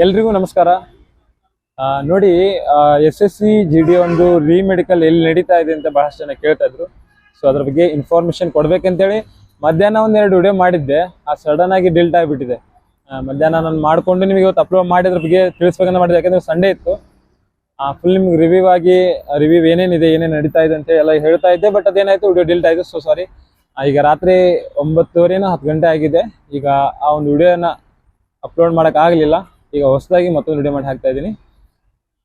ಎಲ್ರಿಗೂ ನಮಸ್ಕಾರ. ನೋಡಿ S S C G D ಒಂದು ರೀ ಮೆಡಿಕಲ್ ಎಲ್ಲಿ ನಡೀತಾ ಇದೆ ಅಂತ ಬಹಳಷ್ಟು ಜನ ಕೇಳ್ತಾ ಇದ್ರು. ಸೊ ಅದ್ರ ಬಗ್ಗೆ ಇನ್ಫಾರ್ಮೇಶನ್ ಕೊಡ್ಬೇಕಂತೇಳಿ ಮಧ್ಯಾಹ್ನ ಒಂದೆರಡು ವಿಡಿಯೋ ಮಾಡಿದ್ದೆ. ಆ ಸಡನ್ ಆಗಿ ಡಿಲ್ಟ್ ಆಗಿಬಿಟ್ಟಿದೆ. ಮಧ್ಯಾಹ್ನ ನಾನು ಮಾಡ್ಕೊಂಡು ನಿಮಗೆ ಇವತ್ತು ಅಪ್ಲೋಡ್ ಮಾಡಿದ್ರ ಬಗ್ಗೆ ತಿಳಿಸ್ಬೇಕಂತ ಮಾಡಿದೆ. ಯಾಕಂದ್ರೆ ಸಂಡೇ ಇತ್ತು. ಆ ಫುಲ್ ನಿಮ್ಗೆ ರಿವ್ಯೂ ಆಗಿ ರಿವ್ಯೂ ಏನೇನಿದೆ, ಏನೇನು ನಡೀತಾ ಇದೆ ಅಂತ ಎಲ್ಲ ಹೇಳ್ತಾ ಇದ್ದೆ. ಬಟ್ ಅದೇನಾಯ್ತು ವಿಡಿಯೋ ಡಿಲ್ಟ್ ಆಯ್ತು. ಸೊ ಸಾರಿ ಈಗ ರಾತ್ರಿ ಒಂಬತ್ತುವರೆನೋ ಹತ್ತು ಗಂಟೆ ಆಗಿದೆ. ಈಗ ಆ ಒಂದು ವಿಡಿಯೋನ ಅಪ್ಲೋಡ್ ಮಾಡಕ್ ಆಗ್ಲಿಲ್ಲ. ಈಗ ಹೊಸದಾಗಿ ಮತ್ತೊಂದು ವಿಡಿಯೋ ಮಾಡಿ ಹಾಕ್ತಾ ಇದ್ದೀನಿ.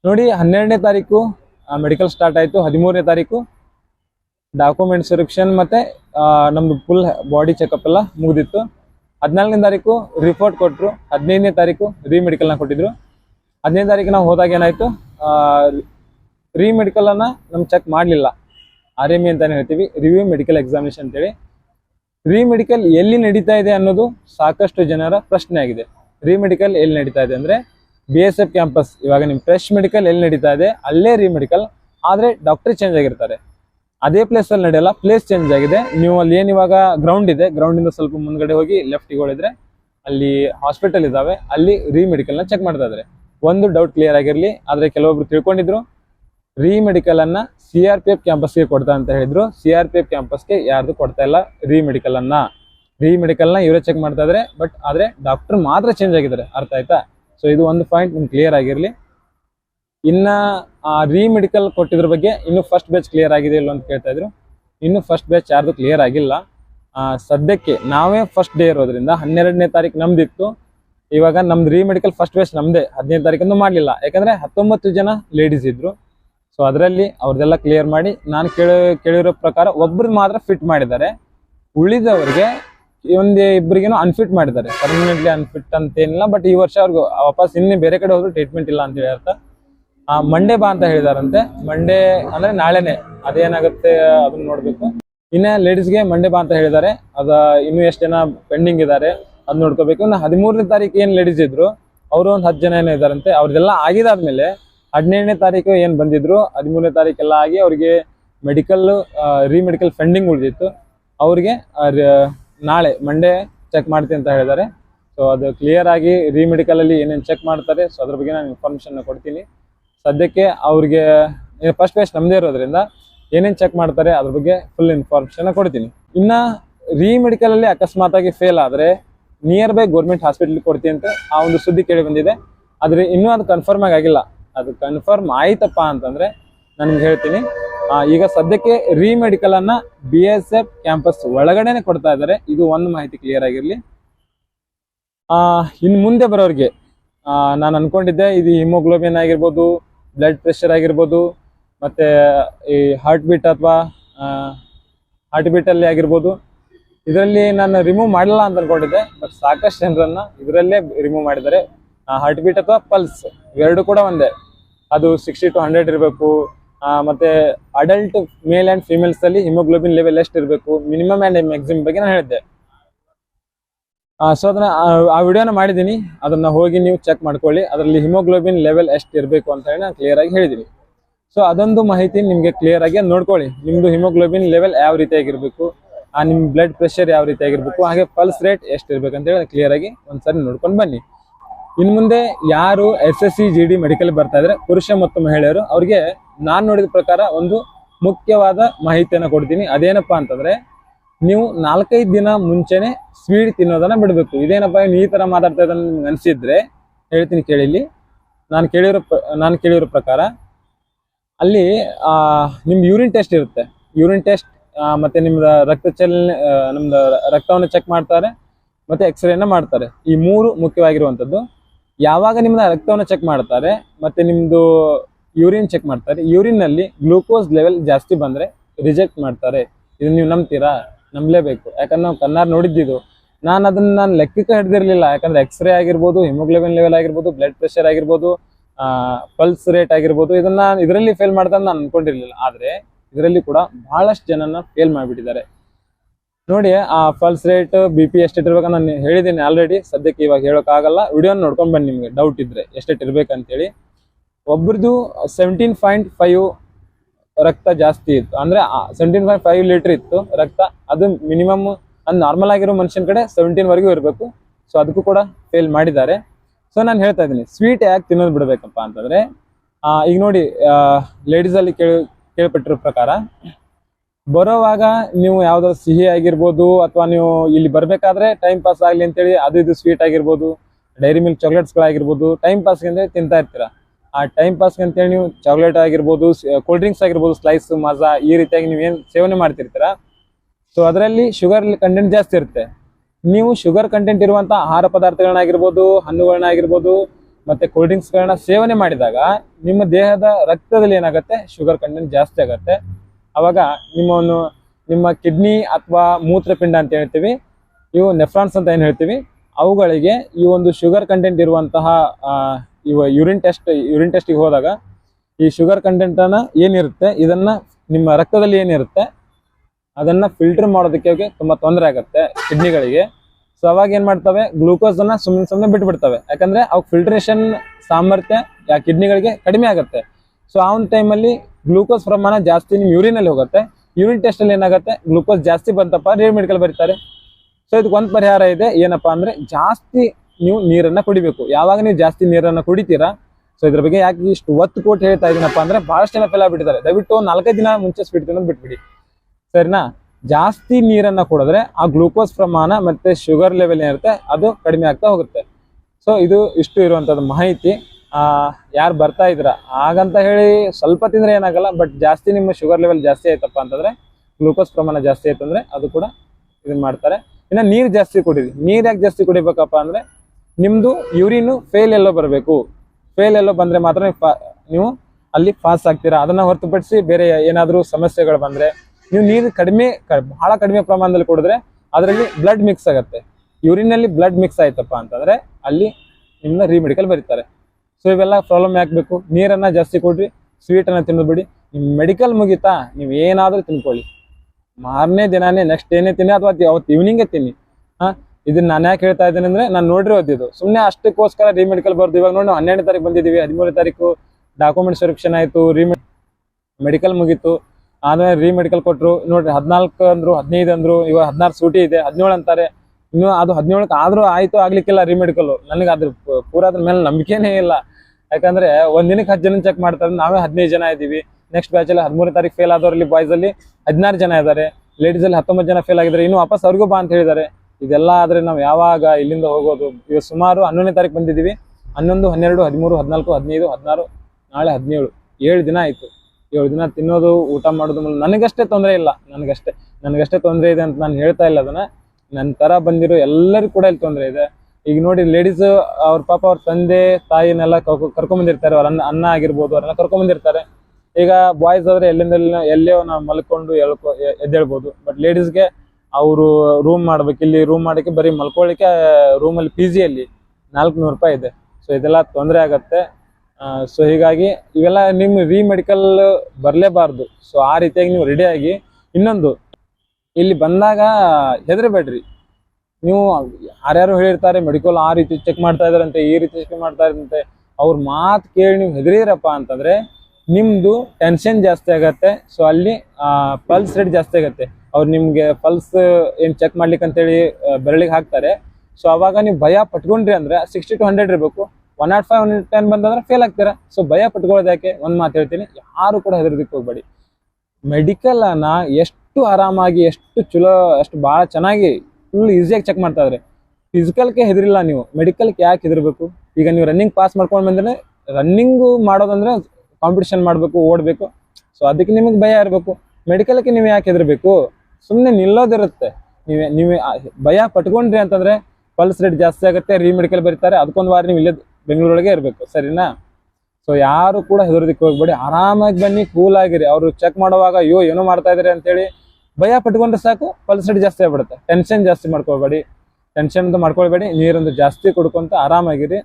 ನೋಡಿ, ಹನ್ನೆರಡನೇ ತಾರೀಕು ಮೆಡಿಕಲ್ ಸ್ಟಾರ್ಟ್ ಆಯಿತು. ಹದಿಮೂರನೇ ತಾರೀಕು. ಡಾಕ್ಯುಮೆಂಟ್ ಸೆಲೆಕ್ಷನ್ ಮತ್ತೆ ನಮ್ಮದು ಫುಲ್ ಬಾಡಿ ಚೆಕಪ್ ಎಲ್ಲ ಮುಗಿದಿತ್ತು. ಹದಿನಾಲ್ಕನೇ ತಾರೀಕು ರಿಪೋರ್ಟ್ ಕೊಟ್ಟರು ಹದಿನೈದನೇ ತಾರೀಕು ರೀ ಮೆಡಿಕಲ್ನ ಕೊಟ್ಟಿದ್ರು. ಹದಿನೈದು ತಾರೀಕು ನಾವು ಹೋದಾಗ ಏನಾಯ್ತು? ರೀ ಮೆಡಿಕಲ್ ಅನ್ನ ನಮ್ ಚೆಕ್ ಮಾಡಲಿಲ್ಲ. ಆರ್ ಎಂ ಅಂತಾನೆ ಹೇಳ್ತೀವಿ. ರಿವ್ಯೂ ಮೆಡಿಕಲ್ ಎಕ್ಸಾಮಿನೇಷನ್ ಅಂತೇಳಿ. ರೀ ಮೆಡಿಕಲ್ ಎಲ್ಲಿ ನಡೀತಾ ಇದೆ ಅನ್ನೋದು ಸಾಕಷ್ಟು ಜನರ ಪ್ರಶ್ನೆ ಆಗಿದೆ. ರೀ ಮೆಡಿಕಲ್ ಎಲ್ಲಿ ನಡೀತಾ ಇದೆ ಅಂದ್ರೆ ಬಿ ಎಸ್ ಎಫ್ ಕ್ಯಾಂಪಸ್ ಇವಾಗ ನಿಮ್ ಫ್ರೆಶ್ ಮೆಡಿಕಲ್ ಎಲ್ಲಿ ನಡೀತಾ ಇದೆ, ಅಲ್ಲೇ ರೀ ಮೆಡಿಕಲ್ ಆದ್ರೆ ಡಾಕ್ಟರ್ ಚೇಂಜ್ ಆಗಿರ್ತಾರೆ. ಅದೇ ಪ್ಲೇಸ್ ಅಲ್ಲಿ ನಡೆಯಲ್ಲ ಪ್ಲೇಸ್ ಚೇಂಜ್ ಆಗಿದೆ. ನೀವು ಅಲ್ಲಿ ಏನ್ ಇವಾಗ ಗ್ರೌಂಡ್ ಇದೆ ಗ್ರೌಂಡ್ ಇಂದ ಸ್ವಲ್ಪ ಮುಂದ್ಗಡೆ ಹೋಗಿ ಲೆಫ್ಟ್ ಹೋಳಿದ್ರೆ ಅಲ್ಲಿ ಹಾಸ್ಪಿಟಲ್ ಇದ್ದಾವೆ ಅಲ್ಲಿ ರೀ ಮೆಡಿಕಲ್ನ ಚೆಕ್ ಮಾಡ್ತಾ ಇದ್ದಾರೆ ಒಂದು ಡೌಟ್ ಕ್ಲಿಯರ್ ಆಗಿರ್ಲಿ, ಆದರೆ ಕೆಲವೊಬ್ರು ತಿಳ್ಕೊಂಡಿದ್ರು ರೀ ಮೆಡಿಕಲ್ ಅನ್ನ ಸಿ ಆರ್ ಪಿ ಎಫ್ ಕ್ಯಾಂಪಸ್ಗೆ ಕೊಡ್ತಾ ಅಂತ ಹೇಳಿದ್ರು. ಸಿ ಆರ್ ಪಿ ಎಫ್ ಕ್ಯಾಂಪಸ್ಗೆ ಯಾರ್ದು ಕೊಡ್ತಾ ಇಲ್ಲ ರೀ ಮೆಡಿಕಲ್ ಅನ್ನ ರೀ ಮೆಡಿಕಲ್ನ ಇವರೇ ಚೆಕ್ ಮಾಡ್ತಾ ಇದ್ದಾರೆ ಬಟ್ ಆದ್ರೆ ಡಾಕ್ಟರ್ ಮಾತ್ರ ಚೇಂಜ್ ಆಗಿದ್ದಾರೆ. ಅರ್ಥ ಆಯ್ತಾ? ಸೊ ಇದು ಒಂದು ಪಾಯಿಂಟ್ ನಿಮ್ಗೆ ಕ್ಲಿಯರ್ ಆಗಿರ್ಲಿ. ಇನ್ನ ರೀ ಮೆಡಿಕಲ್ ಕೊಟ್ಟಿದ್ರ ಬಗ್ಗೆ ಇನ್ನು ಫಸ್ಟ್ ಬ್ಯಾಚ್ ಕ್ಲಿಯರ್ ಆಗಿದೆ ಇಲ್ಲ ಅಂತ ಕೇಳ್ತಾ ಇದ್ರು. ಇನ್ನು ಫಸ್ಟ್ ಬ್ಯಾಚ್ ಯಾರ್ದು ಕ್ಲಿಯರ್ ಆಗಿಲ್ಲ. ಸದ್ಯಕ್ಕೆ ನಾವೇ ಫಸ್ಟ್ ಡೇ ಇರೋದ್ರಿಂದ ಹನ್ನೆರಡನೇ ತಾರೀಕು ನಮ್ದಿತ್ತು. ಇವಾಗ ನಮ್ದು ರೀ ಮೆಡಿಕಲ್ ಫಸ್ಟ್ ಬ್ಯಾಚ್ ನಮ್ದೇ. ಹದಿನೈದು ತಾರೀಕಂದು ಮಾಡಲಿಲ್ಲ. ಯಾಕಂದ್ರೆ ಹತ್ತೊಂಬತ್ತು ಜನ ಲೇಡೀಸ್ ಇದ್ರು. ಸೊ ಅದರಲ್ಲಿ ಅವ್ರದ್ದೆಲ್ಲ ಕ್ಲಿಯರ್ ಮಾಡಿ ನಾನು ಕೇಳಿ, ಕೇಳಿರೋ ಪ್ರಕಾರ ಒಬ್ರು ಮಾತ್ರ ಫಿಟ್ ಮಾಡಿದ್ದಾರೆ. ಉಳಿದವರಿಗೆ ಒಂದು ಇಬ್ಬರಿಗೇನೋ ಅನ್ಫಿಟ್ ಮಾಡಿದ್ದಾರೆ. ಪರ್ಮನೆಂಟ್ಲಿ ಅನ್ಫಿಟ್ ಅಂತ ಏನಿಲ್ಲ ಬಟ್ ಈ ವರ್ಷ ಅವ್ರಿಗೆ ವಾಪಸ್ ಇನ್ನೇ ಬೇರೆ ಕಡೆ ಹೋದ್ರು ಟ್ರೀಟ್ಮೆಂಟ್ ಇಲ್ಲ ಅಂತ ಹೇಳಿ ಅರ್ಥ ಮಂಡೇ ಬಾ ಅಂತ ಹೇಳಿದಾರಂತೆ. ಮಂಡೇ ಅಂದ್ರೆ ನಾಳೆನೆ. ಅದೇನಾಗುತ್ತೆ ಅದನ್ನ ನೋಡ್ಬೇಕು. ಇನ್ನೇ ಲೇಡೀಸ್ಗೆ ಮಂಡೇ ಬಾ ಅಂತ ಹೇಳಿದ್ದಾರೆ. ಅದ ಇನ್ನು ಎಷ್ಟು ಜನ ಪೆಂಡಿಂಗ್ ಇದ್ದಾರೆ ಅದ್ ನೋಡ್ಕೋಬೇಕು. ಇನ್ನು ಹದಿಮೂರನೇ ತಾರೀಕು ಏನ್ ಲೇಡೀಸ್ ಇದ್ರು, ಅವರು ಒಂದು ಹತ್ತು ಜನ ಏನೋ ಇದಾರಂತೆ. ಅವ್ರದೆಲ್ಲ ಆಗಿದಾದ್ಮೇಲೆ ಹದಿನೇಳನೇ ತಾರೀಕು ಏನ್ ಬಂದಿದ್ರು, ಹದಿಮೂರನೇ ತಾರೀಕೆಲ್ಲ ಆಗಿ ಅವ್ರಿಗೆ ಮೆಡಿಕಲ್ ರೀ ಮೆಡಿಕಲ್ ಫಂಡಿಂಗ್ ಉಳಿದಿತ್ತು. ಅವ್ರಿಗೆ ನಾಳೆ ಮಂಡೇ ಚೆಕ್ ಮಾಡ್ತೀನಿ ಅಂತ ಹೇಳಿದ್ದಾರೆ. ಸೊ ಅದು ಕ್ಲಿಯರ್ ಆಗಿ ರೀ ಮೆಡಿಕಲ್ ಅಲ್ಲಿ ಏನೇನು ಚೆಕ್ ಮಾಡ್ತಾರೆ ಸೊ ಅದ್ರ ಬಗ್ಗೆ ನಾನು ಇನ್ಫಾರ್ಮೇಷನ್ ಕೊಡ್ತೀನಿ. ಸದ್ಯಕ್ಕೆ ಅವ್ರಿಗೆ ಫಸ್ಟ್ ಪೇಸ್ಟ್ ನಮ್ಮದೇ ಇರೋದ್ರಿಂದ ಏನೇನು ಚೆಕ್ ಮಾಡ್ತಾರೆ, ಅದ್ರ ಬಗ್ಗೆ ಫುಲ್ ಇನ್ಫಾರ್ಮೇಷನ್ ಕೊಡ್ತೀನಿ. ಇನ್ನ ಅಕಸ್ಮಾತ್ ಆಗಿ ಫೇಲ್ ಆದ್ರೆ ನಿಯರ್ ಬೈ ಗೌರ್ಮೆಂಟ್ ಹಾಸ್ಪಿಟ್ಲಿಗೆ ಕೊಡ್ತೀನಿ ಅಂತ ಆ ಒಂದು ಸುದ್ದಿ ಕೇಳಿ ಬಂದಿದೆ. ಆದರೆ ಇನ್ನೂ ಅದು ಕನ್ಫರ್ಮ್ ಆಗಿ ಆಗಿಲ್ಲ. ಅದು ಕನ್ಫರ್ಮ್ ಆಯ್ತಪ್ಪ ಅಂತಂದ್ರೆ ನಾನು ಹೇಳ್ತೀನಿ. ಈಗ ಸದ್ಯಕ್ಕೆ ರೀ ಮೆಡಿಕಲ್ ಅನ್ನ ಬಿ ಎಸ್ ಎಫ್ ಕ್ಯಾಂಪಸ್ ಒಳಗಡೆನೆ ಕೊಡ್ತಾ ಇದ್ದಾರೆ. ಇದು ಒಂದು ಮಾಹಿತಿ ಕ್ಲಿಯರ್ ಆಗಿರ್ಲಿ. ಆ ಇನ್ನು ಮುಂದೆ ಬರೋರಿಗೆ ನಾನು ಅನ್ಕೊಂಡಿದ್ದೆ, ಇದು ಹಿಮೋಗ್ಲೋಬಿನ್ ಆಗಿರ್ಬೋದು ಬ್ಲಡ್ ಪ್ರೆಷರ್ ಆಗಿರ್ಬೋದು, ಮತ್ತೆ ಈ ಹಾರ್ಟ್ ಬೀಟ್ ಅಥವಾ ಹಾರ್ಟ್ ಬೀಟ್ ಅಲ್ಲಿ ಆಗಿರ್ಬೋದು. ಇದರಲ್ಲಿ ನಾನು ರಿಮೂವ್ ಮಾಡಲ್ಲ ಅಂತ ಅನ್ಕೊಂಡಿದ್ದೆ ಬಟ್ ಸಾಕಷ್ಟು ಜನರನ್ನ ಇದರಲ್ಲೇ ರಿಮೂವ್ ಮಾಡಿದ್ದಾರೆ. ಹಾರ್ಟ್ ಬೀಟ್ ಅಥವಾ ಪಲ್ಸ್ ಇವೆರಡು ಕೂಡ ಒಂದೇ. ಅದು ಸಿಕ್ಸ್ಟಿ ಟು ಹಂಡ್ರೆಡ್ ಇರಬೇಕು ಮತ್ತೆ ಅಡಲ್ಟ್ ಮೇಲ್ ಅಂಡ್ ಫಿಮೇಲ್ಸ್ ಅಲ್ಲಿ ಹಿಮೋಗ್ಲೋಬಿನ್ ಲೆವೆಲ್ ಎಷ್ಟು ಇರಬೇಕು ಮಿನಿಮಮ್ ಅಂಡ್ ಮ್ಯಾಕ್ಸಿಮಮ್ ಬಗ್ಗೆ ನಾನು ಹೇಳಿದ್ದೆ. ಸೊ ಅದನ್ನ, ಆ- ವಿಡಿಯೋನ ಮಾಡಿದ್ದೀನಿ. ಅದನ್ನ ಹೋಗಿ ನೀವು ಚೆಕ್ ಮಾಡ್ಕೊಳ್ಳಿ. ಅದರಲ್ಲಿ ಹಿಮೋಗ್ಲೋಬಿನ್ ಲೆವೆಲ್ ಎಷ್ಟು ಇರಬೇಕು ಅಂತ ಹೇಳಿ ನಾನು ಕ್ಲಿಯರ್ ಆಗಿ ಹೇಳಿದ್ದೀನಿ. ಸೊ ಅದೊಂದು ಮಾಹಿತಿ ನಿಮಗೆ ಕ್ಲಿಯರ್ ಆಗಿ ನೋಡ್ಕೊಳ್ಳಿ. ನಿಮ್ದು ಹಿಮೋಗ್ಲೋಬಿನ್ ಲೆವೆಲ್ ಯಾವ ರೀತಿಯಾಗಿರ್ಬೇಕು? ಆ, ನಿಮ್ ಬ್ಲಡ್ ಪ್ರೆಷರ್ ಯಾವ ರೀತಿಯಾಗಿರ್ಬೇಕು? ಹಾಗೆ ಪಲ್ಸ್ ರೇಟ್ ಎಷ್ಟು ಇರ್ಬೇಕು ಅಂತ ಹೇಳಿ ಕ್ಲಿಯರ್ ಆಗಿ ಒಂದ್ಸರಿ ನೋಡ್ಕೊಂಡು ಬನ್ನಿ. ಇನ್ ಮುಂದೆ ಯಾರು S S C G D medical ಬರ್ತಾ ಇದ್ರೆ ಪುರುಷ ಮತ್ತು ಮಹಿಳೆಯರು ಅವ್ರಿಗೆ ನಾನ್ ನೋಡಿದ ಪ್ರಕಾರ ಒಂದು ಮುಖ್ಯವಾದ ಮಾಹಿತಿಯನ್ನು ಕೊಡ್ತೀನಿ. ಅದೇನಪ್ಪ ಅಂತಂದ್ರೆ, ನೀವು ನಾಲ್ಕೈದು ದಿನ ಮುಂಚೆನೆ ಸ್ವೀಟ್ ತಿನ್ನೋದನ್ನ ಬಿಡಬೇಕು. ಇದೇನಪ್ಪ ಈ ತರ ಮಾತಾಡ್ತಾ ಇದ್ದಾನೆ ನಿಮ್ಗೆ ಅನ್ಸಿದ್ರೆ ಹೇಳ್ತೀನಿ ಕೇಳಿಲಿ ನಾನು ಕೇಳಿರೋ ನಾನು ಕೇಳಿರೋ ಪ್ರಕಾರ, ಅಲ್ಲಿ ನಿಮ್ಮ ನಿಮ್ದು ಯೂರಿನ್ ಟೆಸ್ಟ್ ಇರುತ್ತೆ. ಯೂರಿನ್ ಟೆಸ್ಟ್ ಮತ್ತೆ ನಿಮ್ದು ರಕ್ತ ಚಲನೆ ನಿಮ್ದು ರಕ್ತವನ್ನು ಚೆಕ್ ಮಾಡ್ತಾರೆ, ಮತ್ತೆ ಎಕ್ಸ್ರೇನ ಮಾಡ್ತಾರೆ. ಈ ಮೂರು ಮುಖ್ಯವಾಗಿರುವಂಥದ್ದು ಯಾವಾಗ ನಿಮ್ನ ರಕ್ತವನ್ನು ಚೆಕ್ ಮಾಡ್ತಾರೆ, ಮತ್ತೆ ನಿಮ್ದು ಯೂರಿನ್ ಚೆಕ್ ಮಾಡ್ತಾರೆ. ಯೂರಿನ್ನಲ್ಲಿ ಗ್ಲೂಕೋಸ್ ಲೆವೆಲ್ ಜಾಸ್ತಿ ಬಂದ್ರೆ ರಿಜೆಕ್ಟ್ ಮಾಡ್ತಾರೆ. ಇದು ನೀವು ನಂಬ್ತೀರಾ? ನಂಬಲೇಬೇಕು. ಯಾಕಂದ್ರೆ ನಾವು ಕಣ್ಣಾರ್ ನೋಡಿದ್ದಿದ್ದು ನಾನು ಅದನ್ನ ನಾನು ಲೆಕ್ಕಕ್ಕೆ ಹಿಡ್ದಿರ್ಲಿಲ್ಲ. ಯಾಕಂದ್ರೆ ಎಕ್ಸ್ರೇ ಆಗಿರ್ಬೋದು ಹಿಮೋಗ್ಲೋಬಿನ್ ಲೆವೆಲ್ ಆಗಿರ್ಬೋದು ಬ್ಲಡ್ ಪ್ರೆಷರ್ ಆಗಿರ್ಬೋದು ಪಲ್ಸ್ ರೇಟ್ ಆಗಿರ್ಬೋದು, ಇದನ್ನ ಇದರಲ್ಲಿ ಫೇಲ್ ಮಾಡ್ತಾ ನಾನು ಅನ್ಕೊಂಡಿರ್ಲಿಲ್ಲ. ಆದ್ರೆ ಇದರಲ್ಲಿ ಕೂಡ ಬಹಳಷ್ಟು ಜನನ ಫೇಲ್ ಮಾಡಿಬಿಟ್ಟಿದ್ದಾರೆ. ನೋಡಿ, ಆ ಪಲ್ಸ್ ರೇಟ್ ಬಿ ಪಿ ಎಷ್ಟೆಟ್ ಇರ್ಬೇಕು ನಾನು ಹೇಳಿದ್ದೀನಿ ಆಲ್ರೆಡಿ ಸದ್ಯಕ್ಕೆ ಇವಾಗ ಹೇಳೋಕ್ಕಾಗಲ್ಲ. ವಿಡಿಯೋ ನೋಡ್ಕೊಂಡು ಬನ್ನಿ ನಿಮಗೆ. ಡೌಟ್ ಇದ್ರೆ ಎಷ್ಟೆಟ್ ಇರ್ಬೇಕಂತೇಳಿ. ಒಬ್ರದ್ದು ಸೆವೆಂಟೀನ್ ಪಾಯಿಂಟ್ ಫೈವ್ ರಕ್ತ ಜಾಸ್ತಿ ಇತ್ತು. ಅಂದ್ರೆ ಸೆವೆಂಟೀನ್ ಪಾಯಿಂಟ್ ಫೈವ್ ಲೀಟರ್ ಇತ್ತು ರಕ್ತ. ಅದು ಮಿನಿಮಮ್ ಅದು ನಾರ್ಮಲ್ ಆಗಿರೋ ಮನುಷ್ಯನ ಕಡೆ ಸೆವೆಂಟೀನ್ ವರೆಗೂ ಇರಬೇಕು. ಸೊ ಅದಕ್ಕೂ ಕೂಡ ಫೇಲ್ ಮಾಡಿದ್ದಾರೆ. ಸೊ ನಾನು ಹೇಳ್ತಾ ಇದ್ದೀನಿ ಸ್ವೀಟ್ ಯಾಕೆ ತಿನ್ನೋದು ಬಿಡಬೇಕಪ್ಪ ಅಂತಂದ್ರೆ ಈಗ ನೋಡಿ ಲೇಡೀಸ್ ಅಲ್ಲಿ ಕೇಳಿ, ಕೇಳ್ಪಟ್ಟಿರೋ ಪ್ರಕಾರ, ಬರೋವಾಗ ನೀವು ಯಾವುದೋ ಸಿಹಿ ಆಗಿರ್ಬೋದು ಅಥವಾ ನೀವು ಇಲ್ಲಿ ಬರ್ಬೇಕಾದ್ರೆ ಟೈಮ್ ಪಾಸ್ ಆಗ್ಲಿ ಅಂತೇಳಿ ಅದು ಇದು ಸ್ವೀಟ್ ಆಗಿರ್ಬೋದು ಡೈರಿ ಮಿಲ್ಕ್ ಚಾಕ್ಲೇಟ್ಸ್ಗಳಾಗಿರ್ಬೋದು ಟೈಮ್ ಪಾಸ್ಗೆ ಅಂದ್ರೆ ತಿಂತಾ ಇರ್ತೀರಾ? ಆ ಟೈಮ್ ಪಾಸ್ಗೆ ಅಂತೇಳಿ ನೀವು ಚಾಕ್ಲೇಟ್ ಆಗಿರ್ಬೋದು ಕೋಲ್ಡ್ ಡ್ರಿಂಕ್ಸ್ ಆಗಿರ್ಬೋದು ಸ್ಲೈಸ್ ಮಜಾ, ಈ ರೀತಿಯಾಗಿ ನೀವು ಏನು ಸೇವನೆ ಮಾಡ್ತಿರ್ತೀರ? ಸೊ ಅದರಲ್ಲಿ ಶುಗರ್ ಕಂಟೆಂಟ್ ಜಾಸ್ತಿ ಇರುತ್ತೆ. ನೀವು ಶುಗರ್ ಕಂಟೆಂಟ್ ಇರುವಂಥ ಆಹಾರ ಪದಾರ್ಥಗಳನ್ನಾಗಿರ್ಬೋದು, ಹಣ್ಣುಗಳನ್ನಾಗಿರ್ಬೋದು, ಮತ್ತೆ ಕೋಲ್ಡ್ ಡ್ರಿಂಕ್ಸ್ಗಳನ್ನ ಸೇವನೆ ಮಾಡಿದಾಗ ನಿಮ್ಮ ದೇಹದ ರಕ್ತದಲ್ಲಿ ಏನಾಗುತ್ತೆ? ಶುಗರ್ ಕಂಟೆಂಟ್ ಜಾಸ್ತಿ ಆಗುತ್ತೆ. ಅವಾಗ ನಿಮ್ಮ ಒಂದು ನಿಮ್ಮ ಕಿಡ್ನಿ ಅಥವಾ ಮೂತ್ರಪಿಂಡ ಅಂತ ಹೇಳ್ತೀವಿ, ಇವು ನೆಫ್ರಾನ್ಸ್ ಅಂತ ಏನು ಹೇಳ್ತೀವಿ, ಅವುಗಳಿಗೆ ಈ ಒಂದು ಶುಗರ್ ಕಂಟೆಂಟ್ ಇರುವಂತಹ ಇವ ಯೂರಿನ್ ಟೆಸ್ಟ್ ಯೂರಿನ್ ಟೆಸ್ಟಿಗೆ ಹೋದಾಗ ಈ ಶುಗರ್ ಕಂಟೆಂಟ್ ಅನ್ನ ಏನಿರುತ್ತೆ, ಇದನ್ನ ನಿಮ್ಮ ರಕ್ತದಲ್ಲಿ ಏನಿರುತ್ತೆ, ಅದನ್ನ ಫಿಲ್ಟರ್ ಮಾಡೋದಕ್ಕೆ ತುಂಬಾ ತೊಂದರೆ ಆಗುತ್ತೆ ಕಿಡ್ನಿಗಳಿಗೆ ಸೊ ಅವಾಗ ಏನ್ ಮಾಡ್ತವೆ? ಗ್ಲೂಕೋಸ್ ಅನ್ನ ಸುಮ್ಮನೆ ಸುಮ್ಮನೆ ಬಿಟ್ಬಿಡ್ತವೆ. ಯಾಕಂದ್ರೆ ಅವ್ ಫಿಲ್ಟ್ರೇಷನ್ ಸಾಮರ್ಥ್ಯ ಯಾ ಕಿಡ್ನಿಗಳಿಗೆ ಕಡಿಮೆ ಆಗುತ್ತೆ. ಸೊ ಆ ಒಂದು ಟೈಮಲ್ಲಿ ಗ್ಲೂಕೋಸ್ ಪ್ರಮಾಣ ಜಾಸ್ತಿ ನಿಮ್ ಯೂರಿನ್ ಅಲ್ಲಿ ಹೋಗುತ್ತೆ. ಯೂರಿನ್ ಟೆಸ್ಟ್ ಅಲ್ಲಿ ಏನಾಗುತ್ತೆ? ಗ್ಲೂಕೋಸ್ ಜಾಸ್ತಿ ಬಂತಪ್ಪ ರೇಡ್ ಮೆಡಿಕಲ್ ಬರೀತಾರೆ. ಸೊ ಇದಕ್ಕೆ ಒಂದು ಪರಿಹಾರ ಇದೆ, ಏನಪ್ಪಾ ಅಂದ್ರೆ ಜಾಸ್ತಿ ನೀವು ನೀರನ್ನ ಕುಡಿಬೇಕು. ಯಾವಾಗ ನೀವು ಜಾಸ್ತಿ ನೀರನ್ನ ಕುಡಿತೀರಾ? ಸೊ ಇದ್ರ ಬಗ್ಗೆ ಯಾಕೆ ಇಷ್ಟು ಒತ್ತು ಕೋಟ್ ಹೇಳ್ತಾ ಇದೀನಪ್ಪ ಅಂದ್ರೆ ಬಹಳಷ್ಟು ಜನ ಫೇಲ್ ಆಗ್ಬಿಟ್ಟಿದ್ದಾರೆ. ದಯವಿಟ್ಟು ನಾಲ್ಕೈದು ದಿನ ಮುಂಚೆ ಸ್ವೀಟ್ ತಿನ್ನೋದು ಬಿಟ್ಬಿಡಿ. ಸರಿನಾ? ಜಾಸ್ತಿ ನೀರನ್ನ ಕುಡಿದ್ರೆ ಆ ಗ್ಲೂಕೋಸ್ ಪ್ರಮಾಣ ಮತ್ತೆ ಶುಗರ್ ಲೆವೆಲ್ ಏನಿರುತ್ತೆ ಅದು ಕಡಿಮೆ ಆಗ್ತಾ ಹೋಗುತ್ತೆ. ಸೊ ಇದು ಇಷ್ಟು ಇರುವಂತದ್ದು ಮಾಹಿತಿ. ಆ, ಯಾರು ಬರ್ತಾ ಇದ್ರ ಹಾಗಂತ ಹೇಳಿ ಸ್ವಲ್ಪ ತಿಂದ್ರೆ ಏನಾಗಲ್ಲ ಬಟ್ ಜಾಸ್ತಿ ನಿಮ್ಮ ಶುಗರ್ ಲೆವೆಲ್ ಜಾಸ್ತಿ ಆಯ್ತಪ್ಪ ಅಂತಂದ್ರೆ ಗ್ಲೂಕೋಸ್ ಪ್ರಮಾಣ ಜಾಸ್ತಿ ಆಯ್ತಂದ್ರೆ ಅದು ಕೂಡ ಇದನ್ನ ಮಾಡ್ತಾರೆ. ಇನ್ನ ನೀರ್ ಜಾಸ್ತಿ ಕುಡೀರಿ. ನೀರ್ ಯಾಕೆ ಜಾಸ್ತಿ ಕುಡಿಬೇಕಪ್ಪ ಅಂದ್ರೆ ನಿಮ್ದು ಯೂರಿನ್ ಫೇಲ್ ಎಲ್ಲೋ ಬರಬೇಕು. ಫೇಲ್ ಎಲ್ಲೋ ಬಂದ್ರೆ ಮಾತ್ರ ನೀವು ಅಲ್ಲಿ ಪಾಸ್ ಆಗ್ತೀರಾ. ಅದನ್ನ ಹೊರತುಪಡಿಸಿ ಬೇರೆ ಏನಾದ್ರೂ ಸಮಸ್ಯೆಗಳು ಬಂದ್ರೆ ನೀವು ನೀರು ಕಡಿಮೆ ಬಹಳ ಕಡಿಮೆ ಪ್ರಮಾಣದಲ್ಲಿ ಕುಡಿದ್ರೆ ಅದರಲ್ಲಿ ಬ್ಲಡ್ ಮಿಕ್ಸ್ ಆಗುತ್ತೆ. ಯೂರಿನ್ ಅಲ್ಲಿ ಬ್ಲಡ್ ಮಿಕ್ಸ್ ಆಯ್ತಪ್ಪ ಅಂತಂದ್ರೆ ಅಲ್ಲಿ ನಿಮ್ನ ರೀಮೆಡಿಕಲ್ ಬರೀತಾರೆ. ಸೊ ಇವೆಲ್ಲ ಪ್ರಾಬ್ಲಮ್ ಯಾಕಬೇಕು? ನೀರನ್ನ ಜಾಸ್ತಿ ಕೊಡ್ರಿ ಸ್ವೀಟ್ ಅನ್ನ ತಿನ್ನೋದು ಬಿಡಿ ನಿಮ್ ಮೆಡಿಕಲ್ ಮುಗಿತಾ? ನೀವು ಏನಾದ್ರೂ ತಿನ್ಕೊಳ್ಳಿ. ಮಾರನೇ ದಿನಾನೇ ನೆಕ್ಸ್ಟ್ ಏನೇ ತಿನ್ನಿ, ಅಥವಾ ಅವತ್ತು ಈವ್ನಿಂಗೇ ತಿನ್ನಿ. ಹಾ? ಇದನ್ನ ನಾನು ಯಾಕೆ ಹೇಳ್ತಾ ಇದ್ದೀನಿ ಅಂದ್ರೆ ನಾನು ನೋಡಿರೋದಿದ್ದು ಸುಮ್ಮನೆ ಅಷ್ಟಕ್ಕೋಸ್ಕರ ರಿಮೆಡಿಕಲ್ ಬರ್ದು ಇವಾಗ ನೋಡಿ ಹನ್ನೆರಡು ತಾರೀಕು ಬಂದಿದ್ದೀವಿ, ಹದಿಮೂರನೇ ತಾರೀಕು ಡಾಕ್ಯುಮೆಂಟ್ ಸೆಲೆಕ್ಷನ್ ಆಯಿತು ರೀ ಮೆಡಿಕಲ್ ಮುಗೀತು. ಆಮೇಲೆ ರಿಮೆಡಿಕಲ್ ಕೊಟ್ಟರು ನೋಡ್ರಿ, ಹದಿನಾಲ್ಕು ಅಂದ್ರು, ಹದಿನೈದು ಅಂದ್ರು, ಇವಾಗ ಹದಿನಾರು ಸೂಟಿ ಇದೆ, ಹದಿನೇಳು ಅಂತಾರೆ. ಇನ್ನು ಅದು ಹದಿನೇಳಕ್ಕೆ ಆದರೂ ಆಯಿತು, ಆಗ್ಲಿಕ್ಕಿಲ್ಲ ರಿಮೆಡಿಕಲ್ ನನಗೆ ಅದ್ರ ಪೂರ ಅದ್ರ ಮೇಲೆ ನಂಬಿಕೆನೇ ಇಲ್ಲ. ಯಾಕಂದ್ರೆ ಒಂದ್ ದಿನಕ್ಕೆ ಹತ್ತು ಜನ ಚೆಕ್ ಮಾಡ್ತಾರೆ, ನಾವೇ ಹದಿನೈದು ಜನ ಇದ್ದೀವಿ ನೆಕ್ಸ್ಟ್ ಬ್ಯಾಚ್ ಅಲ್ಲಿ ಹದಿಮೂರನೇ ತಾರೀಕು ಫೇಲ್ ಆದವರಲ್ಲಿ ಬಾಯ್ಸ್ ಅಲ್ಲಿ ಹದಿನಾರು ಜನ ಇದ್ದಾರೆ ಲೇಡೀಸಲ್ಲಿ ಹತ್ತೊಂಬತ್ತು ಜನ ಫೇಲ್ ಆಗಿದ್ದಾರೆ. ಇನ್ನು ವಾಪಸ್ ಅವ್ರಿಗೂ ಬಾ ಅಂತ ಹೇಳಿದ್ದಾರೆ. ಇದೆಲ್ಲ ಆದ್ರೆ ನಾವು ಯಾವಾಗ ಇಲ್ಲಿಂದ ಹೋಗೋದು? ಇವಾಗ ಸುಮಾರು ಹನ್ನೊಂದನೇ ತಾರೀಕು ಬಂದಿದ್ದೀವಿ. ಹನ್ನೊಂದು, ಹನ್ನೆರಡು, ಹದಿಮೂರು, ಹದಿನಾಲ್ಕು, ಹದಿನೈದು, ಹದಿನಾರು, ನಾಳೆ ಹದಿನೇಳು. ಏಳು ದಿನ ಆಯ್ತು. ಏಳು ದಿನ ತಿನ್ನೋದು, ಊಟ ಮಾಡೋದು ಮೂಲಕ ನನಗಷ್ಟೇ ತೊಂದರೆ ಇಲ್ಲ. ನನಗಷ್ಟೇ. ನನಗಷ್ಟೇ ತೊಂದರೆ ಇದೆ ಅಂತ ನಾನು ಹೇಳ್ತಾ ಇಲ್ಲ ಅದನ್ನ. ನನ್ನ ಥರ ಬಂದಿರೋ ಎಲ್ಲರಿಗೂ ಕೂಡ ಇಲ್ಲಿ ತೊಂದರೆ ಇದೆ. ಈಗ ನೋಡಿ ಲೇಡೀಸ್ ಅವ್ರ ಪಾಪ ಅವ್ರ ತಂದೆ, ತಾಯಿನೆಲ್ಲ ಕರ್ಕೊ- ಕರ್ಕೊಂಬಂದಿರ್ತಾರೆ. ಅವ್ರ ಅನ್ನ ಅನ್ನ ಆಗಿರ್ಬೋದು ಅವ್ರನ್ನ ಕರ್ಕೊಂಬಂದಿರ್ತಾರೆ. ಈಗ ಬಾಯ್ಸ್ ಆದ್ರೆ ಎಲ್ಲಿಂದ ಎಲ್ಲಿಯೋ ಎಲ್ಲೇ ನಾವು ಮಲ್ಕೊಂಡು ಎಳ್ಕೊ ಎದ್ದೇಳ್ಬೋದು. ಬಟ್ ಲೇಡೀಸ್ಗೆ ಅವರು ರೂಮ್ ಮಾಡ್ಬೇಕು, ಇಲ್ಲಿ ರೂಮ್ ಮಾಡಕ್ಕೆ ಬರೀ ಮಲ್ಕೊಳ್ಳಿಕ್ಕೆ ರೂಮಲ್ಲಿ ಪಿ ಜಿಯಲ್ಲಿ ನಾಲ್ಕುನೂರು ರೂಪಾಯಿ ಇದೆ. ಸೊ ಇದೆಲ್ಲ ತೊಂದರೆ ಆಗತ್ತೆ. ಸೊ ಹೀಗಾಗಿ ಇವೆಲ್ಲ ನಿಮ್ ವಿ ಮೆಡಿಕಲ್ ಬರಲೇಬಾರ್ದು. ಸೊ ಆ ರೀತಿಯಾಗಿ ನೀವು ರೆಡಿ ಆಗಿ ಇನ್ನೊಂದು, ಇಲ್ಲಿ ಬಂದಾಗ ಹೆದರಬೇಡ್ರಿ. ನೀವು ಯಾರ್ಯಾರು ಹೇಳಿರ್ತಾರೆ ಮೆಡಿಕಲ್ ಆ ರೀತಿ ಚೆಕ್ ಮಾಡ್ತಾ ಇದಾರಂತೆ ಈ ರೀತಿ ಚೆಕ್ ಮಾಡ್ತಾ ಇದ್ರಂತೆ ಅವ್ರ ಮಾತು ಕೇಳಿ ನೀವು ಹೆದರಿರಪ್ಪ ಅಂತಂದ್ರೆ, ನಿಮ್ದು ಟೆನ್ಷನ್ ಜಾಸ್ತಿ ಆಗತ್ತೆ. ಸೊ ಅಲ್ಲಿ ಪಲ್ಸ್ ರೇಟ್ ಜಾಸ್ತಿ ಆಗತ್ತೆ. ಅವ್ರು ನಿಮ್ಗೆ ಪಲ್ಸ್ ಏನ್ ಚೆಕ್ ಮಾಡ್ಲಿಕ್ಕೆ ಅಂತೇಳಿ ಬೆರಳಿಗೆ ಹಾಕ್ತಾರೆ. ಸೊ ಅವಾಗ ನೀವು ಭಯ ಪಟ್ಕೊಂಡ್ರಿ ಅಂದ್ರೆ ಸಿಕ್ಸ್ಟಿ ಟು ಹಂಡ್ರೆಡ್ ಇರಬೇಕು. One naught five one ten ಬಂದಂದ್ರೆ fail ಆಗ್ತೀರಾ? ಸೊ ಭಯ ಪಟ್ಕೊಳ್ಳೋದು ಯಾಕೆ? ಒಂದ್ ಮಾತು ಹೇಳ್ತೀನಿ. ಯಾರು ಕೂಡ ಹೆದರ್ದಕ್ಕೆ ಹೋಗ್ಬೇಡಿ. ಮೆಡಿಕಲ್ ಅನ್ನ ಎಷ್ಟು ಆರಾಮಾಗಿ, ಎಷ್ಟು ಚಲೋ, ಅಷ್ಟು ಬಹಳ ಚೆನ್ನಾಗಿ ಫುಲ್ ಈಸಿಯಾಗಿ ಚೆಕ್ ಮಾಡ್ತಾ ಇದ್ರೆ ಫಿಸಿಕಲ್ಗೆ ಹೆದರಿಲ್ಲ ನೀವು. ಮೆಡಿಕಲ್ಗೆ ಯಾಕೆ ಹೆದರ್ಬೇಕು? ಈಗ ನೀವು ರನ್ನಿಂಗ್ ಪಾಸ್ ಮಾಡ್ಕೊಂಡು ಬಂದ್ರೆ ರನ್ನಿಂಗ್ ಮಾಡೋದಂದ್ರೆ ಕಾಂಪಿಟಿಷನ್ ಮಾಡಬೇಕು, ಓಡಬೇಕು. ಸೊ ಅದಕ್ಕೆ ನಿಮಗೆ ಭಯ ಇರಬೇಕು. ಮೆಡಿಕಲ್ಗೆ ನೀವು ಯಾಕೆ ಹೆದರ್ಬೇಕು? ಸುಮ್ಮನೆ ನಿಲ್ಲೋದಿರುತ್ತೆ. ನೀವೇ ನೀವೇ ಭಯ ಪಟ್ಕೊಂಡ್ರಿ ಅಂತಂದ್ರೆ ಪಲ್ಸ್ ರೇಟ್ ಜಾಸ್ತಿ ಆಗುತ್ತೆ ರೀ ಮೆಡಿಕಲ್ ಬರೀತಾರೆ, ಅದಕ್ಕೊಂದು ವಾರ ನೀವು ಇಲ್ಲೇ ಬೆಂಗಳೂರೊಳಗೆ ಇರಬೇಕು, ಸರಿನಾ? ಸೊ ಯಾರು ಕೂಡ ಹೆದರೋದಕ್ಕೆ ಹೋಗ್ಬೇಡಿ, ಆರಾಮಾಗಿ ಬನ್ನಿ ಕೂಲ್ ಆಗಿರಿ. ಅವರು ಚೆಕ್ ಮಾಡುವಾಗ, ಅಯ್ಯೋ, ಏನೋ ಮಾಡ್ತಾ ಇದಾರೆ ಅಂತೇಳಿ ಭಯ ಪಟ್ಕೊಂಡ್ರೆ ಸಾಕು ಪಲ್ಸ್ ರೇಟ್ ಜಾಸ್ತಿ ಆಗ್ಬಿಡುತ್ತೆ. ಟೆನ್ಷನ್ ಜಾಸ್ತಿ ಮಾಡ್ಕೋಬೇಡಿ ಟೆನ್ಷನ್ ಅಂತ ಮಾಡ್ಕೊಳ್ಬೇಡಿ ನೀರೊಂದು ಜಾಸ್ತಿ ಕುಡ್ಕೊಂತ ಆರಾಮಾಗಿರಿ.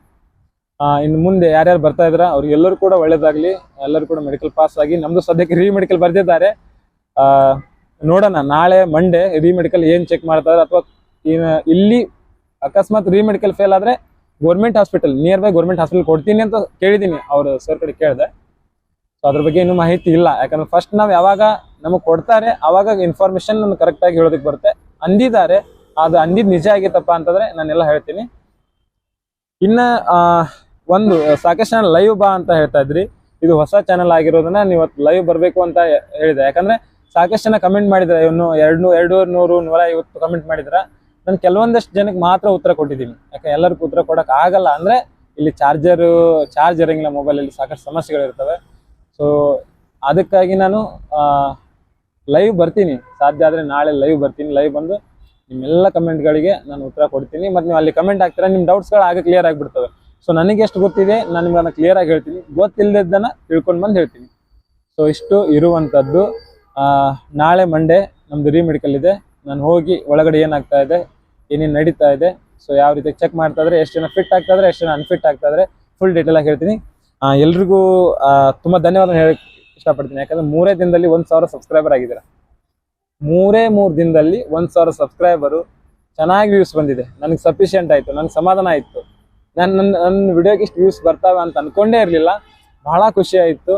ಇನ್ನು ಮುಂದೆ ಯಾರ್ಯಾರು ಬರ್ತಾ ಇದ್ರ ಅವ್ರಿಗೆಲ್ಲರೂ ಕೂಡ ಒಳ್ಳೇದಾಗಲಿ. ಎಲ್ಲರೂ ಕೂಡ ಮೆಡಿಕಲ್ ಪಾಸ್ ಆಗಿ, ನಮ್ದು ಸದ್ಯಕ್ಕೆ ರೀ ಮೆಡಿಕಲ್ ಬರ್ದಿದ್ದಾರೆ ನೋಡೋಣ, ನಾಳೆ ಮಂಡೇ ರೀ ಮೆಡಿಕಲ್ ಏನ್ ಚೆಕ್ ಮಾಡ್ತಾರೆ ಅಥವಾ ಇಲ್ಲಿ ಅಕಸ್ಮಾತ್ ರೀ ಮೆಡಿಕಲ್ ಫೇಲ್ ಆದ್ರೆ government hospital nearby government hospital ಕೊಡ್ತೀನಿ ಅಂತ ಕೇಳಿದೀನಿ ಅವ್ರ ಸರ್ ಕಡೆ ಕೇಳಿದೆ. ಸೊ ಅದ್ರ ಬಗ್ಗೆ ಏನು ಮಾಹಿತಿ ಇಲ್ಲ, ಯಾಕಂದ್ರೆ ಫಸ್ಟ್ ನಾವ್ ಯಾವಾಗ ನಮಗೆ ಕೊಡ್ತಾರೆ, ಅವಾಗ ಇನ್ಫಾರ್ಮೇಶನ್ ನಮ್ಗೆ ಕರೆಕ್ಟ್ ಆಗಿ ಹೇಳೋದಕ್ಕೆ ಬರುತ್ತೆ. ಅಂದಿದ್ದಾರೆ ಅದು ಅಂದಿದ್ ನಿಜ ಆಗಿತ್ತಪ್ಪ ಅಂತಂದ್ರೆ ನಾನೆಲ್ಲ ಹೇಳ್ತೀನಿ. ಇನ್ನ ಒಂದು, ಸಾಕಷ್ಟು ನಾನು ಲೈವ್ ಬಾ ಅಂತ ಹೇಳ್ತಾ ಇದ್ರಿ, ಇದು ಹೊಸ ಚಾನಲ್ ಆಗಿರೋದನ್ನ ನೀವು ಲೈವ್ ಬರಬೇಕು ಅಂತ ಹೇಳಿದೆ, ಯಾಕಂದ್ರೆ ಸಾಕಷ್ಟು ಜನ ಕಮೆಂಟ್ ಮಾಡಿದ್ರೆ ಇವನು ಎರಡು ಎರಡು ನೂರು ನೂರ ಐವತ್ತು ಕಮೆಂಟ್ ಮಾಡಿದ್ರ ನಾನು ಕೆಲವೊಂದಷ್ಟು ಜನಕ್ಕೆ ಮಾತ್ರ ಉತ್ತರ ಕೊಟ್ಟಿದ್ದೀನಿ. ಯಾಕೆ ಎಲ್ಲರಿಗೂ ಉತ್ತರ ಕೊಡಕ್ ಆಗಲ್ಲ. ಅಂದ್ರೆ ಇಲ್ಲಿ ಚಾರ್ಜರ್ ಚಾರ್ಜ್ ಇರಂಗಿಲ್ಲ ಮೊಬೈಲಲ್ಲಿ ಸಾಕಷ್ಟು ಸಮಸ್ಯೆಗಳಿರ್ತವೆ ಸೊ ಅದಕ್ಕಾಗಿ ನಾನು ಲೈವ್ ಬರ್ತೀನಿ. ಸಾಧ್ಯ ಆದರೆ ನಾಳೆ ಲೈವ್ ಬರ್ತೀನಿ. ಲೈವ್ ಬಂದು ನಿಮ್ಮೆಲ್ಲ ಕಮೆಂಟ್ಗಳಿಗೆ ನಾನು ಉತ್ತರ ಕೊಡ್ತೀನಿ. ಮತ್ತು ನೀವು ಅಲ್ಲಿ ಕಮೆಂಟ್ ಹಾಕ್ತೀರಾ ನಿಮ್ಮ ಡೌಟ್ಸ್ಗಳು ಆಗ ಕ್ಲಿಯರ್ ಆಗಿಬಿಡ್ತವೆ. ಸೊ ನನಗೆ ಎಷ್ಟು ಗೊತ್ತಿದೆ ನಾನು ನಿಮ್ಗೆ ಅದನ್ನ ಕ್ಲಿಯರ್ ಆಗಿ ಹೇಳ್ತೀನಿ. ಗೊತ್ತಿಲ್ಲದನ್ನ ತಿಳ್ಕೊಂಡು ಬಂದು ಹೇಳ್ತೀನಿ. ಸೊ ಇಷ್ಟು ಇರುವಂಥದ್ದು ಆ, ನಾಳೆ ಮಂಡೇ ನಮ್ದು ಮೆಡಿಕಲ್ ಇದೆ. ನಾನು ಹೋಗಿ ಒಳಗಡೆ ಏನಾಗ್ತಾ ಇದೆ, ಏನೇನು ನಡೀತಾ ಇದೆ ಸೊ ಯಾವ ರೀತಿ ಚೆಕ್ ಮಾಡ್ತಾ ಇದ್ರೆ, ಎಷ್ಟು ಜನ ಫಿಟ್ ಆಗ್ತಾ ಇದ್ರೆ, ಎಷ್ಟು ಜನ ಅನ್ಫಿಟ್ ಆಗ್ತಾ ಇದ್ರೆ ಫುಲ್ ಡೀಟೇಲ್ ಆಗಿ ಹೇಳ್ತೀನಿ. ಎಲ್ರಿಗೂ ತುಂಬ ಧನ್ಯವಾದ ಹೇಳಿ ಇಷ್ಟಪಡ್ತೀನಿ. ಯಾಕಂದ್ರೆ ಮೂರೇ ದಿನದಲ್ಲಿ ಒಂದ್ ಸಾವಿರ ಸಬ್ಸ್ಕ್ರೈಬರ್ ಆಗಿದ್ದೀರಾ. ಮೂರೇ ಮೂರು ದಿನದಲ್ಲಿ ಒಂದು ಸಾವಿರ ಸಬ್ಸ್ಕ್ರೈಬರು ಚೆನ್ನಾಗಿ ವ್ಯೂಸ್ ಬಂದಿದೆ. ನನಗೆ ಸಫಿಷಿಯೆಂಟ್ ಆಯ್ತು, ನನಗೆ ಸಮಾಧಾನ ಆಯಿತು. ನಾನು ನನ್ನ ನನ್ನ ವಿಡಿಯೋಗೆ ಇಷ್ಟು ವ್ಯೂಸ್ ಬರ್ತಾವೆ ಅಂತ ಅನ್ಕೊಂಡೇ ಇರಲಿಲ್ಲ. ಬಹಳ ಖುಷಿ ಆಯಿತು.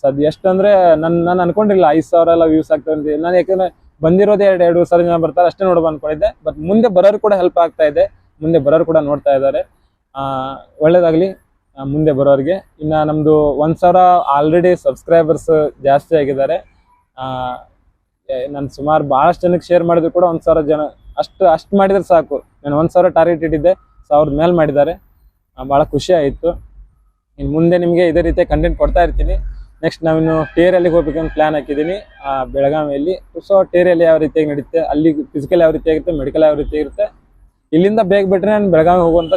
ಸದ್ ಎಷ್ಟಂದ್ರೆ ನನ್, ನಾನು ಅನ್ಕೊಂಡಿಲ್ಲ ಐದು ಸಾವಿರ ಎಲ್ಲ ವ್ಯೂಸ್ ಆಗ್ತದೆ ಅಂತ. ನಾನು ಯಾಕಂದ್ರೆ ಬಂದಿರೋದೇ ಎರಡು ಎರಡು ಸಾವಿರ ಜನ ಬರ್ತಾರೆ, ಅಷ್ಟೇ ನೋಡ್ಬ ಅನ್ಕೊಂಡಿದ್ದೆ. ಬಟ್ ಮುಂದೆ ಬರೋರು ಕೂಡ ಹೆಲ್ಪ್ ಆಗ್ತಾ ಇದೆ. ಮುಂದೆ ಬರೋರು ಕೂಡ ನೋಡ್ತಾ ಇದ್ದಾರೆ. ಆ, ಒಳ್ಳೇದಾಗ್ಲಿ ಮುಂದೆ ಬರೋರಿಗೆ. ಇನ್ನ ನಮ್ದು ಒಂದ್ ಸಾವಿರ ಆಲ್ರೆಡಿ ಸಬ್ಸ್ಕ್ರೈಬರ್ಸ್ ಜಾಸ್ತಿ ಆಗಿದ್ದಾರೆ. ಆ ನಾನು ಸುಮಾರು ಬಹಳಷ್ಟು ಜನಕ್ಕೆ ಶೇರ್ ಮಾಡಿದ್ರು ಕೂಡ ಒಂದ್ ಸಾವಿರ ಜನ. ಅಷ್ಟು ಅಷ್ಟು ಮಾಡಿದ್ರೆ ಸಾಕು. ನಾನು ಒಂದ್ ಸಾವಿರ ಟಾರ್ಗೆಟ್ ಇಟ್ಟಿದ್ದೆ, ಸಾವಿರದ ಮೇಲೆ ಮಾಡಿದ್ದಾರೆ. ಬಹಳ ಖುಷಿ ಆಯಿತು. ಇನ್ನು ಮುಂದೆ ನಿಮಗೆ ಇದೇ ರೀತಿ ಕಂಟೆಂಟ್ ಕೊಡ್ತಾ ಇರ್ತೀನಿ. ನೆಕ್ಸ್ಟ್ ನಾವಿನ್ನು ಟೇರಿಯಲ್ಲಿ ಹೋಗ್ಬೇಕಂತ ಪ್ಲಾನ್ ಹಾಕಿದ್ದೀನಿ ಆ, ಬೆಳಗಾವಿಯಲ್ಲಿ. ಸೊ ಟೇರಿಯಲ್ಲಿ ಯಾವ ರೀತಿಯಾಗಿ ನಡೀತೆ ಅಲ್ಲಿ ಫಿಸಿಕಲ್ ಯಾವ ರೀತಿ ಆಗಿರುತ್ತೆ ಮೆಡಿಕಲ್ ಯಾವ ರೀತಿ ಇರುತ್ತೆ ಇಲ್ಲಿಂದ ಬೇಗ ಬಿಟ್ಟರೆ ನಾನು ಬೆಳಗಾವಿ ಹೋಗುವಂತ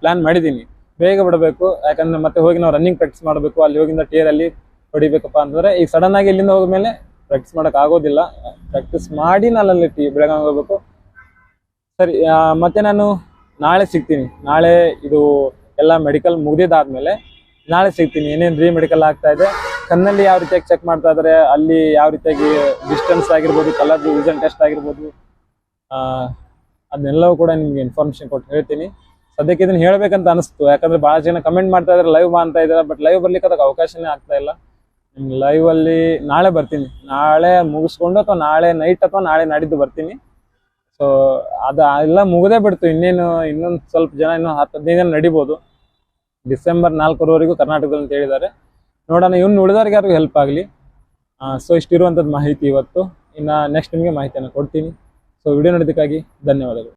ಪ್ಲಾನ್ ಮಾಡಿದ್ದೀನಿ ಬೇಗ ಬಿಡಬೇಕು ಯಾಕಂದ್ರೆ ಮತ್ತೆ ಹೋಗಿ ನಾವು ರನ್ನಿಂಗ್ ಪ್ರಾಕ್ಟೀಸ್ ಮಾಡಬೇಕು ಅಲ್ಲಿ ಹೋಗಿಂದ ಟೇರಲ್ಲಿ ಹೊಡಿಬೇಕಪ್ಪ ಅಂತಂದ್ರೆ ಈಗ ಸಡನ್ ಆಗಿ ಇಲ್ಲಿಂದ ಹೋದ್ಮೇಲೆ ಪ್ರಾಕ್ಟೀಸ್ ಮಾಡಕ್ ಆಗೋದಿಲ್ಲ. ಪ್ರಾಕ್ಟೀಸ್ ಮಾಡಿ ನಾನು ಅಲ್ಲಿ ಟಿ ಬೆಳಗಾವಿ ಹೋಗಬೇಕು. ಸರಿ ಮತ್ತೆ ನಾನು ನಾಳೆ ಸಿಗ್ತೀನಿ. ನಾಳೆ ಇದು ಎಲ್ಲ ಮೆಡಿಕಲ್ ಮುಗಿದಾದ್ಮೇಲೆ ನಾಳೆ ಸಿಗ್ತೀನಿ. ಏನೇನು ರೀ ಮೆಡಿಕಲ್ ಆಗ್ತಾ ಇದೆ ಕಣ್ಣಲ್ಲಿ ಯಾವ ರೀತಿಯಾಗಿ ಚೆಕ್ ಮಾಡ್ತಾ ಇದಾರೆ, ಅಲ್ಲಿ ಯಾವ ರೀತಿಯಾಗಿ ಡಿಸ್ಟೆನ್ಸ್ ಆಗಿರ್ಬೋದು ಕಲರ್ ವಿಷನ್ ಟೆಸ್ಟ್ ಆಗಿರ್ಬೋದು ಅದನ್ನೆಲ್ಲವೂ ಕೂಡ ನಿಮ್ಗೆ ಇನ್ಫಾರ್ಮೇಶನ್ ಕೊಟ್ಟು ಹೇಳ್ತೀನಿ. ಸದ್ಯಕ್ಕೆ ಇದನ್ನ ಹೇಳ್ಬೇಕಂತ ಅನಿಸ್ತು. ಯಾಕಂದ್ರೆ ಬಹಳ ಜನ ಕಮೆಂಟ್ ಮಾಡ್ತಾ ಇದಾರೆ ಲೈವ್ ಬಾ ಅಂತ ಇದ್ದಾರೆ ಬಟ್ ಲೈವ್ ಬರ್ಲಿಕ್ಕೆ ಅದಕ್ಕೆ ಅವಕಾಶನೇ ಆಗ್ತಾ ಇಲ್ಲ. ನಿಮ್ಗೆ ಲೈವ್ ಅಲ್ಲಿ ನಾಳೆ ಬರ್ತೀನಿ. ನಾಳೆ ಮುಗಿಸ್ಕೊಂಡು ಅಥವಾ ನಾಳೆ ನೈಟ್ ಅಥವಾ ನಾಳೆ ನಾಡಿದ್ದು ಬರ್ತೀನಿ. ಸೊ ಅದ ಎಲ್ಲ ಮುಗದೇ ಬಿಡ್ತು. ಇನ್ನೇನು, ಇನ್ನೊಂದು ಸ್ವಲ್ಪ ಜನ ಇನ್ನೊಂದು ಹತ್ತು ಹದಿನೈದು ಜನ ನಡಿಬೋದು. ಡಿಸೆಂಬರ್ ನಾಲ್ಕರವರೆಗೂ ಕರ್ನಾಟಕದಲ್ಲಿ ಅಂತ ಹೇಳಿದ್ದಾರೆ. ನೋಡೋಣ, ಇವ್ನು ಉಳಿದವ್ರಿಗೆ ಯಾರಿಗೂ ಹೆಲ್ಪ್ ಆಗಲಿ. ಸೊ ಇಷ್ಟಿರುವಂಥದ್ದು ಮಾಹಿತಿ ಇವತ್ತು. ಇನ್ನು ನೆಕ್ಸ್ಟ್ ನಿಮಗೆ ಮಾಹಿತಿಯನ್ನು ಕೊಡ್ತೀನಿ. ಸೊ ವಿಡಿಯೋ ನೋಡೋದಕ್ಕಾಗಿ ಧನ್ಯವಾದಗಳು.